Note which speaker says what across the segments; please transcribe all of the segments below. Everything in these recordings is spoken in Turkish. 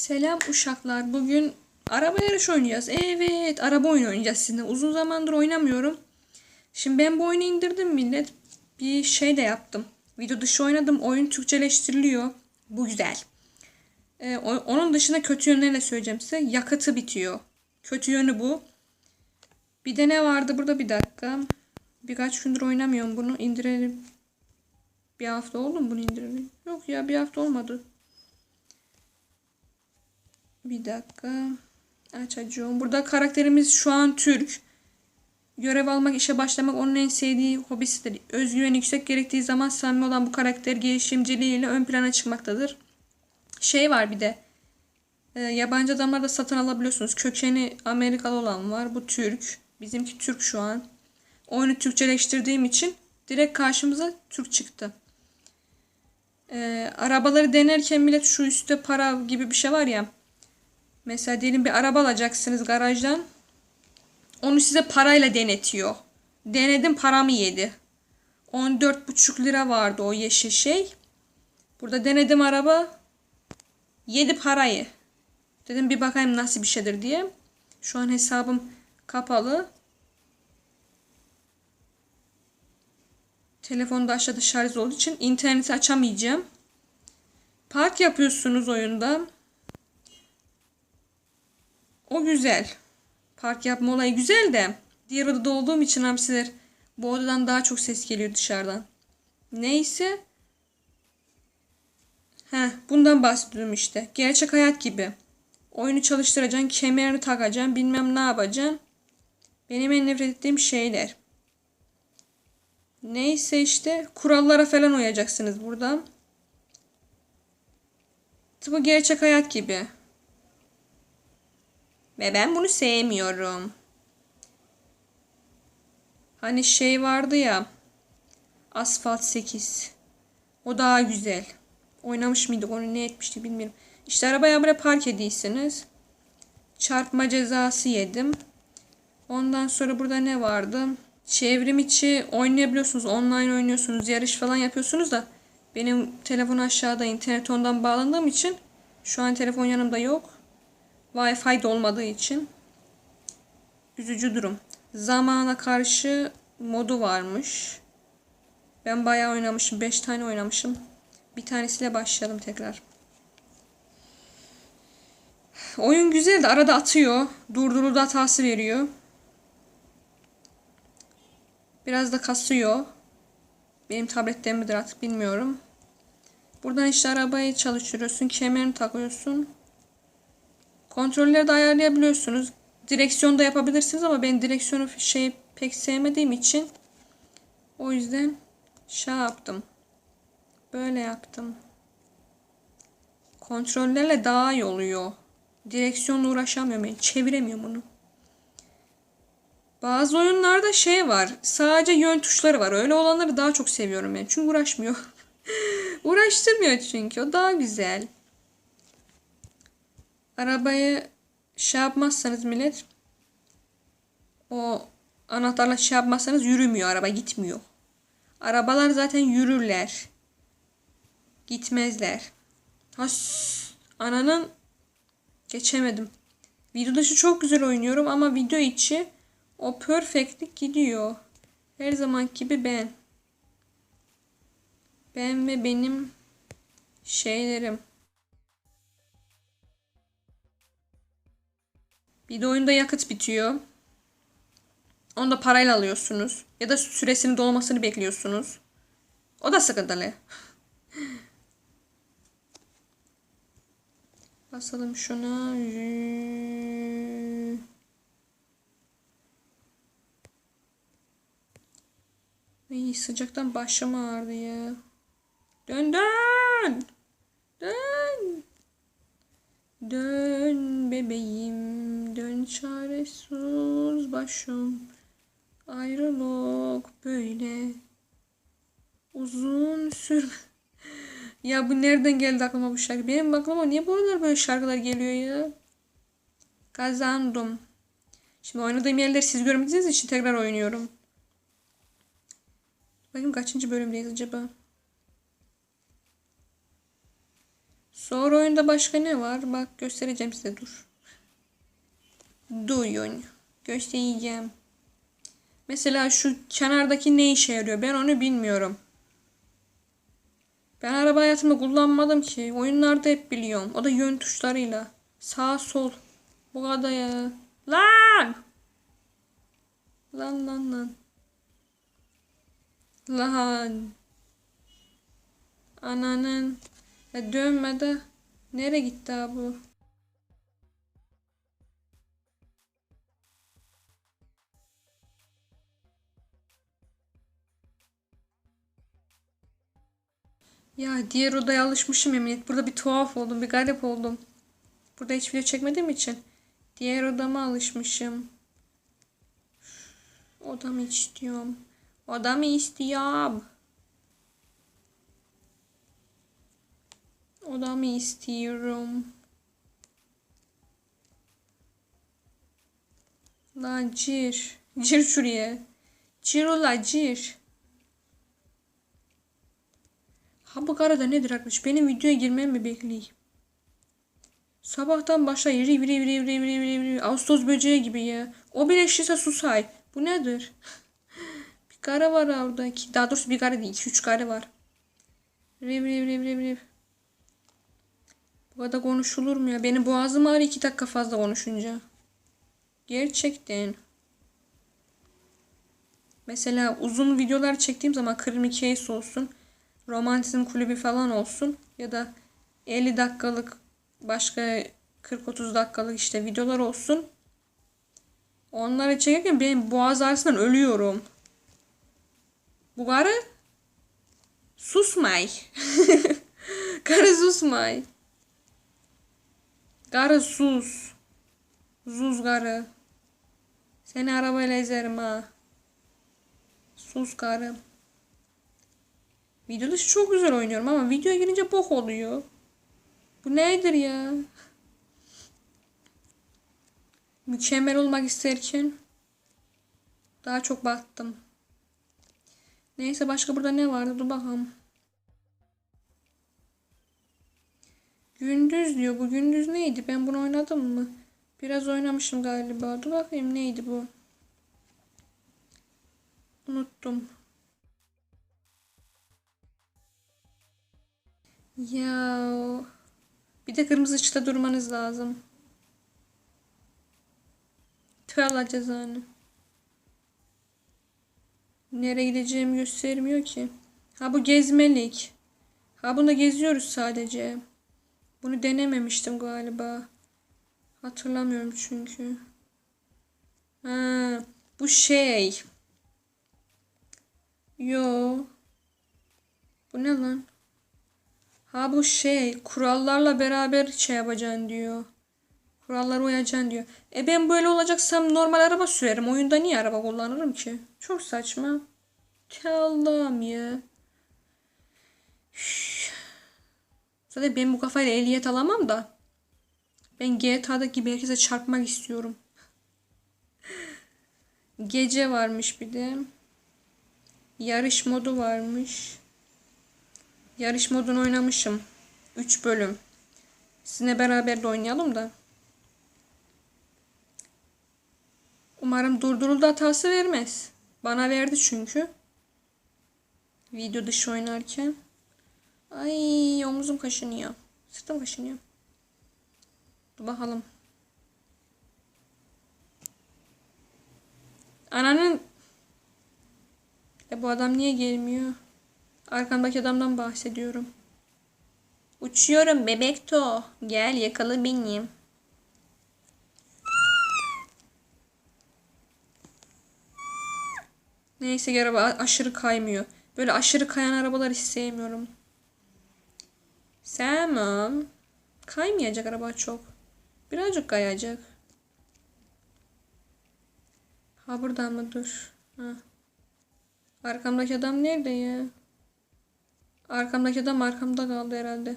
Speaker 1: Selam uşaklar. Bugün araba yarışı oynayacağız. Evet, araba oyunu oynayacağız sizinle. Uzun zamandır oynamıyorum. Şimdi ben bu oyunu indirdim millet. Bir şey de yaptım. Video dışı oynadım. Oyun Türkçeleştiriliyor. Bu güzel. Ee, onun dışında kötü yönlerini de söyleyeceğim size. Yakıtı bitiyor. Kötü yönü bu. Bir de ne vardı burada bir dakika. Birkaç gündür oynamıyorum bunu. indirelim. Bir hafta oldu mu bunu indirelim? Yok ya bir hafta olmadı. Bir dakika. Açacağım. Burada karakterimiz şu an Türk. Görev almak, işe başlamak onun en sevdiği hobisidir. Özgüveni yüksek gerektiği zaman samimi olan bu karakter girişimciliğiyle ön plana çıkmaktadır. Şey var bir de. e, yabancı adamlar da satın alabiliyorsunuz. Kökeni Amerikalı olan var. Bu Türk. Bizimki Türk şu an. Oyunu Türkçeleştirdiğim için direkt karşımıza Türk çıktı. E, arabaları denerken millet şu üstte para gibi bir şey var ya. Mesela diyelim bir araba alacaksınız garajdan. Onu size parayla denetiyor. Denedim paramı yedi. 14,5 lira vardı o yeşil şey. Burada denedim araba. Yedi parayı. Dedim bir bakayım nasıl bir şeydir diye. Şu an hesabım kapalı. Telefonda aşağıda şarj olduğu için interneti açamayacağım. Park yapıyorsunuz oyunda. O güzel. Park yapma olayı güzel de diğer odada olduğum için hamsiler bu odadan daha çok ses geliyor dışarıdan. Neyse. Heh, bundan bahsediyorum işte. Gerçek hayat gibi. Oyunu çalıştıracaksın, kemerini takacaksın, bilmem ne yapacaksın. Benim en nefret ettiğim şeyler. Neyse işte kurallara falan uyacaksınız burada. Tıpkı gerçek hayat gibi. Ve ben bunu sevmiyorum. Hani şey vardı ya. Asfalt 8. O daha güzel. Oynamış mıydık onu ne etmişti bilmiyorum. İşte arabaya buraya park ediyseniz. Çarpma cezası yedim. Ondan sonra burada ne vardı? Çevrim içi oynayabiliyorsunuz. Online oynuyorsunuz. Yarış falan yapıyorsunuz da. Benim telefon aşağıda internet ondan bağlandığım için şu an telefon yanımda yok. Wi-Fi de olmadığı için üzücü durum. Zamana karşı modu varmış. Ben bayağı oynamışım. 5 tane oynamışım. Bir tanesiyle başlayalım tekrar. Oyun güzel de arada atıyor. Durduruldu hatası veriyor. Biraz da kasıyor. Benim tabletten midir artık bilmiyorum. Buradan işte arabayı çalıştırıyorsun. Kemerini takıyorsun. Kontrolleri de ayarlayabiliyorsunuz. Direksiyon da yapabilirsiniz ama ben direksiyonu şey pek sevmediğim için o yüzden şey yaptım. Böyle yaptım. Kontrollerle daha iyi oluyor. Direksiyonla uğraşamıyorum ben. Çeviremiyorum onu. Bazı oyunlarda şey var. Sadece yön tuşları var. Öyle olanları daha çok seviyorum ben. Çünkü uğraşmıyor. Uğraştırmıyor çünkü. O daha güzel. Arabayı şey yapmazsanız millet o anahtarla şey yapmazsanız yürümüyor. Araba gitmiyor. Arabalar zaten yürürler. Gitmezler. Has, ananın geçemedim. Video dışı çok güzel oynuyorum ama video içi o perfectlik gidiyor. Her zaman gibi ben. Ben ve benim şeylerim. Bir de oyunda yakıt bitiyor. Onu da parayla alıyorsunuz. Ya da süresinin dolmasını bekliyorsunuz. O da sıkıntılı. Basalım şuna. Ay, sıcaktan başım ağrıdı ya. Dön dön. Dön. Dön bebeğim, dön çaresiz başım. Ayrılık böyle uzun sür. ya bu nereden geldi aklıma bu şarkı? Benim aklıma niye bu aralar böyle şarkılar geliyor ya? Kazandım. Şimdi oynadığım yerleri siz görmediğiniz için tekrar oynuyorum. Bakayım kaçıncı bölümdeyiz acaba? Sonra oyunda başka ne var? Bak göstereceğim size dur. Duyun. Göstereceğim. Mesela şu kenardaki ne işe yarıyor? Ben onu bilmiyorum. Ben araba hayatımda kullanmadım ki. Oyunlarda hep biliyorum. O da yön tuşlarıyla. Sağ sol. Bu kadar ya. Lan! Lan lan lan. Lan. Ananın. E dönme de. Nereye gitti abi bu? Ya diğer odaya alışmışım ya millet. Burada bir tuhaf oldum, bir garip oldum. Burada hiç video çekmediğim için diğer odama alışmışım. Odamı istiyorum. Odamı istiyorum. Odamı istiyorum. La cir. Cir şuraya. Cir ola cir. Ha bu arada nedir arkadaş? Benim videoya girmemi mi bekliyor? Sabahtan başla iri iri iri iri iri iri iri Ağustos böceği gibi ya. O bile şişe susay. Bu nedir? bir kare var orada. İki, daha doğrusu bir kare değil. iki üç kare var. Riv riv riv riv riv. Bu kadar konuşulur mu ya? Benim boğazım ağrıyor iki dakika fazla konuşunca. Gerçekten. Mesela uzun videolar çektiğim zaman Kırmızı Case olsun. Romantizm kulübü falan olsun. Ya da 50 dakikalık başka 40-30 dakikalık işte videolar olsun. Onları çekerken benim boğaz ağrısından ölüyorum. Bu karı susmay. karı susmay. Karı sus. Sus karı. Seni arabayla ezerim ha. Sus karı. Videoda çok güzel oynuyorum ama videoya girince bok oluyor. Bu nedir ya? Mükemmel olmak isterken daha çok battım. Neyse başka burada ne vardı? Dur bakalım. Gündüz diyor. Bu gündüz neydi? Ben bunu oynadım mı? Biraz oynamışım galiba. Dur bakayım neydi bu? Unuttum. Ya bir de kırmızı ışıkta durmanız lazım. Tüh Allah cezanı. Nereye gideceğimi göstermiyor ki. Ha bu gezmelik. Ha bunu geziyoruz sadece. Bunu denememiştim galiba. Hatırlamıyorum çünkü. Ha, bu şey. Yo. Bu ne lan? Ha bu şey kurallarla beraber şey yapacaksın diyor. Kurallara uyacaksın diyor. E ben böyle olacaksam normal araba sürerim. Oyunda niye araba kullanırım ki? Çok saçma. Allah'ım ya. Üf. Zaten ben bu kafayla ehliyet alamam da. Ben GTA'daki gibi herkese çarpmak istiyorum. Gece varmış bir de. Yarış modu varmış. Yarış modunu oynamışım. 3 bölüm. Sizinle beraber de oynayalım da. Umarım durduruldu hatası vermez. Bana verdi çünkü. Video dışı oynarken. Ay omuzum kaşınıyor. Sırtım kaşınıyor. Dur bakalım. Ananın... E bu adam niye gelmiyor? Arkamdaki adamdan bahsediyorum. Uçuyorum bebek to. Gel yakala beni. Neyse araba aşırı kaymıyor. Böyle aşırı kayan arabalar hiç sevmiyorum. Sevmem. Kaymayacak araba çok. Birazcık kayacak. Ha buradan mı dur? Ha. Arkamdaki adam nerede ya? Arkamdaki adam arkamda kaldı herhalde.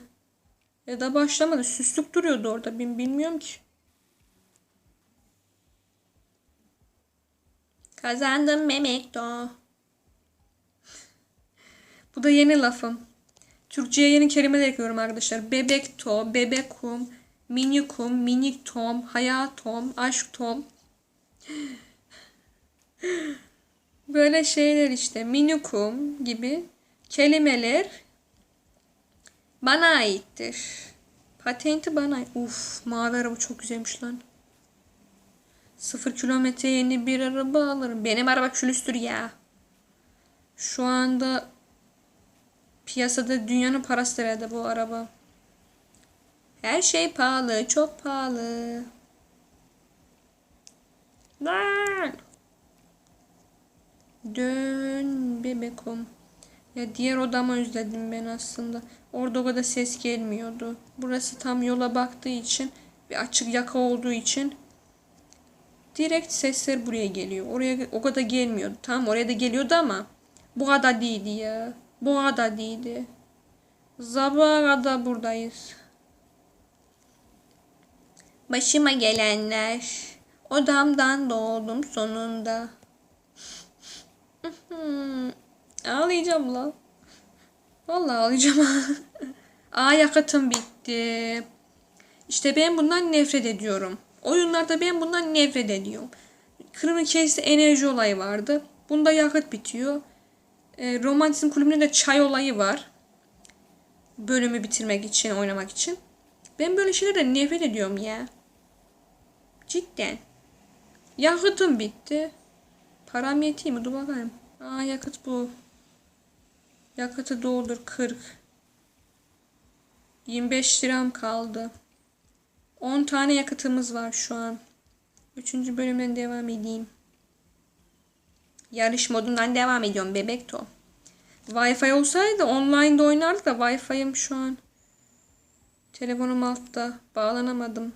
Speaker 1: Ya da başlamadı. Süslük duruyordu orada. Ben bilmiyorum ki. Kazandım Memekto. Bu da yeni lafım. Türkçe'ye yeni kelimeler ekliyorum arkadaşlar. Bebek to, bebekum, minikum, minik tom, hayatom, aşk tom. Böyle şeyler işte. Minikum gibi kelimeler bana aittir. Patenti bana. Uf mavi araba çok güzelmiş lan. Sıfır kilometre yeni bir araba alırım. Benim araba külüstür ya. Şu anda piyasada dünyanın parası herhalde bu araba. Her şey pahalı, çok pahalı. Lan! Dön bebekom. Ya diğer odamı özledim ben aslında. Orada o kadar ses gelmiyordu. Burası tam yola baktığı için ve açık yaka olduğu için direkt sesler buraya geliyor. Oraya o kadar gelmiyordu. Tamam oraya da geliyordu ama bu kadar değildi ya. Bu kadar değildi. Sabaha kadar buradayız. Başıma gelenler. Odamdan doğdum sonunda. Ağlayacağım lan. Vallahi ağlayacağım. Aa yakıtım bitti. İşte ben bundan nefret ediyorum. Oyunlarda ben bundan nefret ediyorum. Kırmızı Case'de enerji olayı vardı. Bunda yakıt bitiyor. E, romantizm kulübünde de çay olayı var. Bölümü bitirmek için, oynamak için. Ben böyle şeylerden nefret ediyorum ya. Cidden. Yakıtım bitti. Param yetiyor mu? Dur bakayım. Aa yakıt bu. Yakıtı doldur 40. 25 liram kaldı. 10 tane yakıtımız var şu an. Üçüncü bölümden devam edeyim. Yarış modundan devam ediyorum bebek to. Wi-Fi olsaydı online'da oynardık da Wi-Fi'm şu an. Telefonum altta. Bağlanamadım.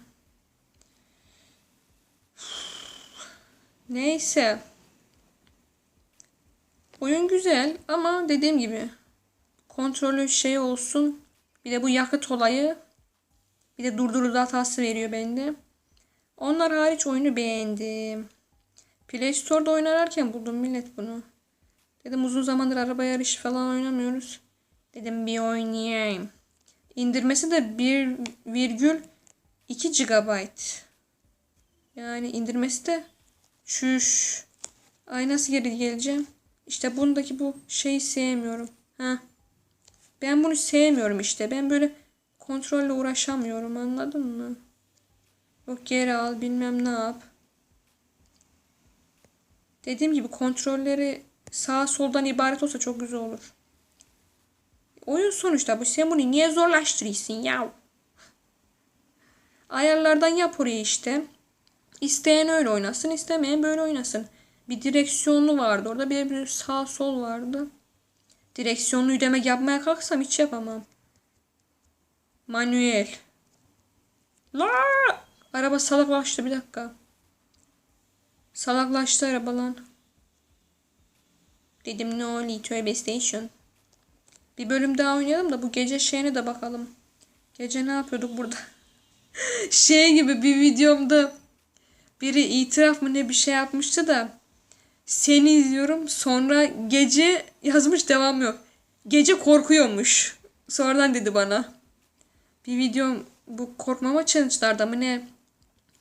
Speaker 1: Neyse. Oyun güzel ama dediğim gibi kontrolü şey olsun. Bir de bu yakıt olayı bir de durdurucu hatası veriyor bende. Onlar hariç oyunu beğendim. Play Store'da oynarken buldum millet bunu. Dedim uzun zamandır araba yarışı falan oynamıyoruz. Dedim bir oynayayım. İndirmesi de 1,2 GB. Yani indirmesi de şuş. Ay nasıl geri geleceğim? İşte bundaki bu şeyi sevmiyorum. Ha. Ben bunu sevmiyorum işte. Ben böyle kontrolle uğraşamıyorum anladın mı? Yok geri al bilmem ne yap. Dediğim gibi kontrolleri sağ soldan ibaret olsa çok güzel olur. Oyun sonuçta bu. Sen bunu niye zorlaştırıyorsun ya? Ayarlardan yap oraya işte. İsteyen öyle oynasın, istemeyen böyle oynasın. Bir direksiyonlu vardı orada, bir, bir sağ sol vardı. Direksiyonlu demek yapmaya kalksam hiç yapamam. Manuel. La! Araba salaklaştı bir dakika. Salaklaştı araba lan. Dedim ne oluyor tövbe. Bir bölüm daha oynayalım da bu gece şeyine de bakalım. Gece ne yapıyorduk burada? şey gibi bir videomda biri itiraf mı ne bir şey yapmıştı da seni izliyorum sonra gece yazmış devam yok. Gece korkuyormuş. Sonradan dedi bana. Bir videom bu korkmama challenge'larda mı ne?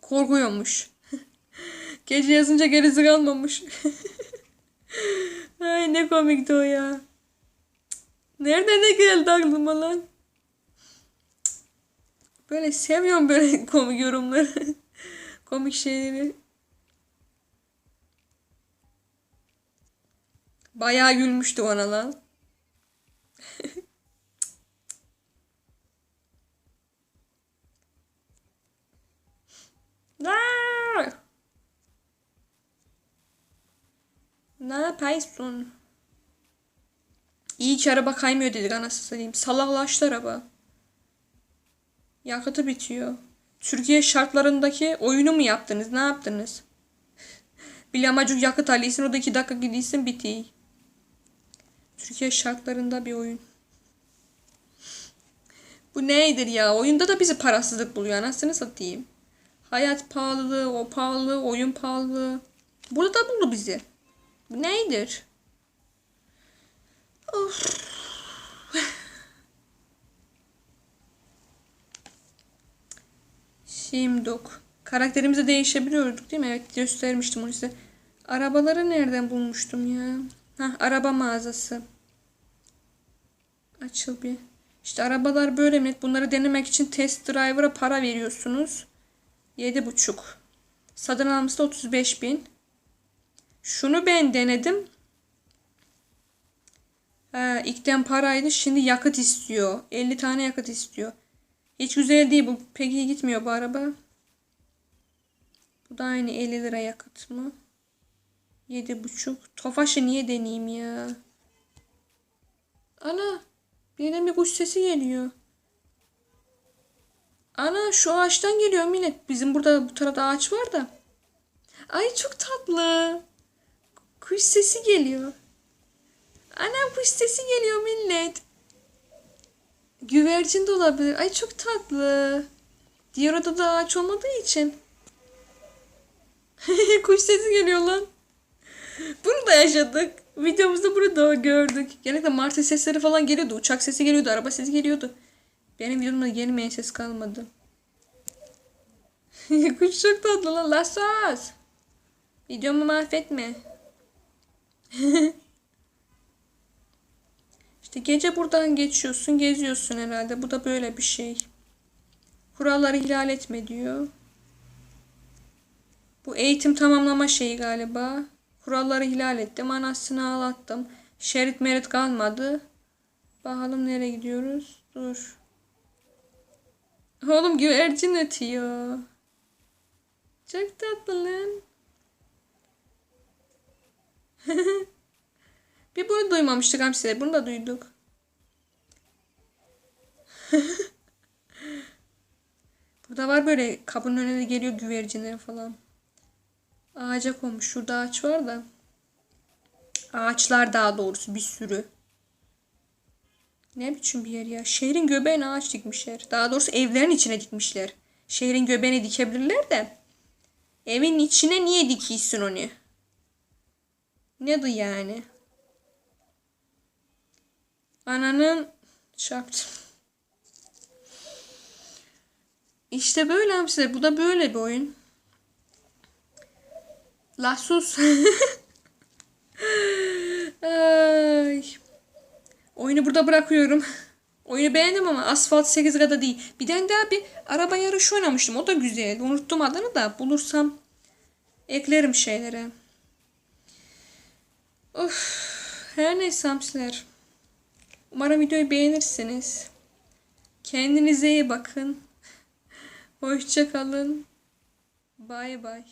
Speaker 1: Korkuyormuş. Gece yazınca gerisi kalmamış. Ay ne komikti o ya. Nerede ne geldi aklıma lan? Böyle seviyorum böyle komik yorumları. komik şeyleri. Bayağı gülmüştü bana lan. Ne yapıyorsun? İyi ki araba kaymıyor dedik anasını satayım. Salaklaştı araba. Yakıtı bitiyor. Türkiye şartlarındaki oyunu mu yaptınız? Ne yaptınız? Bilamacuk yakıt alıyorsun. O da iki dakika gidiyorsun bitiyor. Türkiye şartlarında bir oyun. Bu nedir ya? Oyunda da bizi parasızlık buluyor. Anasını satayım. Hayat pahalı, o pahalı, oyun pahalı. Burada da buldu bizi. Bu nedir? Of. Şimdok. Karakterimizi değişebiliyorduk değil mi? Evet göstermiştim onu size. Arabaları nereden bulmuştum ya? Hah araba mağazası. Açıl bir. İşte arabalar böyle millet. Bunları denemek için test driver'a para veriyorsunuz. 7,5. Satın alması da 35 bin. Şunu ben denedim. Ha, ilkten paraydı. Şimdi yakıt istiyor. 50 tane yakıt istiyor. Hiç güzel değil bu. Pek iyi gitmiyor bu araba. Bu da aynı 50 lira yakıt mı? 7,5. Tofaş'ı niye deneyeyim ya? Ana. Birden bir kuş sesi geliyor. Ana şu ağaçtan geliyor millet. Bizim burada bu tarafta ağaç var da. Ay çok tatlı. Kuş sesi geliyor. Ana kuş sesi geliyor millet. Güvercin de olabilir. Ay çok tatlı. Diğer odada ağaç olmadığı için. kuş sesi geliyor lan. Bunu da yaşadık. Videomuzda bunu da gördük. Genellikle martı sesleri falan geliyordu. Uçak sesi geliyordu. Araba sesi geliyordu. Benim videomda gelmeyen ses kalmadı. Kuş çok tatlı lan. Lassos. Videomu mahvetme. işte gece buradan geçiyorsun. Geziyorsun herhalde. Bu da böyle bir şey. Kuralları ihlal etme diyor. Bu eğitim tamamlama şeyi galiba. Kuralları ihlal ettim. Anasını ağlattım. Şerit merit kalmadı. Bakalım nereye gidiyoruz. Dur. Oğlum güvercin ötüyor. Çok tatlı lan. Bir bunu duymamıştık hamsiler. Bunu da duyduk. Burada var böyle kapının önüne geliyor güvercinler falan. Ağaca konmuş. Şurada ağaç var da. Ağaçlar daha doğrusu bir sürü. Ne biçim bir yer ya. Şehrin göbeğine ağaç dikmişler. Daha doğrusu evlerin içine dikmişler. Şehrin göbeğine dikebilirler de. Evin içine niye dikiyorsun onu? Nedir yani? Ananın çarptım. İşte böyle hamsiler. Bu da böyle bir oyun. La sus. Ay. Oyunu burada bırakıyorum. Oyunu beğendim ama asfalt 8 kadar değil. Bir tane daha bir araba yarışı oynamıştım. O da güzel. Unuttum adını da bulursam eklerim şeylere. Of. Her neyse hamsiler. Umarım videoyu beğenirsiniz. Kendinize iyi bakın. Hoşça kalın. Bay bay.